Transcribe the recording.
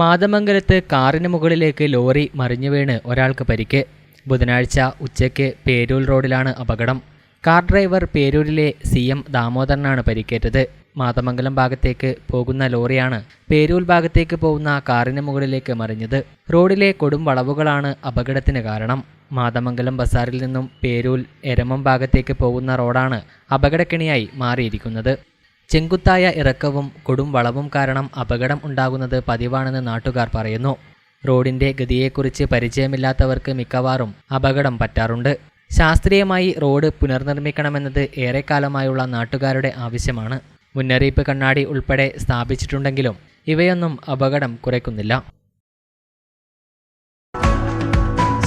മാതമംഗലത്ത് കാറിന് മുകളിലേക്ക് ലോറി മറിഞ്ഞു വീണ് ഒരാൾക്ക് പരിക്ക്. ബുധനാഴ്ച ഉച്ചയ്ക്ക് പേരൂർ റോഡിലാണ് അപകടം. കാർ ഡ്രൈവർ പേരൂരിലെ സി എം ദാമോദരനാണ് പരിക്കേറ്റത്. മാതമംഗലം ഭാഗത്തേക്ക് പോകുന്ന ലോറിയാണ് പേരൂർ ഭാഗത്തേക്ക് പോകുന്ന കാറിന് മുകളിലേക്ക് മറിഞ്ഞത്. റോഡിലെ കൊടും വളവുകളാണ് അപകടത്തിന് കാരണം. മാതമംഗലം ബസാറിൽ നിന്നും പേരൂർ എരമം ഭാഗത്തേക്ക് പോകുന്ന റോഡാണ് അപകടക്കെണിയായി മാറിയിരിക്കുന്നത്. ചെങ്കുത്തായ ഇറക്കവും കൊടും വളവും കാരണം അപകടം ഉണ്ടാകുന്നത് പതിവാണെന്ന് നാട്ടുകാർ പറയുന്നു. റോഡിന്റെ ഗതിയെക്കുറിച്ച് പരിചയമില്ലാത്തവർക്ക് മിക്കവാറും അപകടം പറ്റാറുണ്ട്. ശാസ്ത്രീയമായി റോഡ് പുനർനിർമ്മിക്കണമെന്നത് ഏറെക്കാലമായുള്ള നാട്ടുകാരുടെ ആവശ്യമാണ്. മുന്നറിയിപ്പ് കണ്ണാടി ഉൾപ്പെടെ സ്ഥാപിച്ചിട്ടുണ്ടെങ്കിലും ഇവയൊന്നും അപകടം കുറയ്ക്കുന്നില്ല.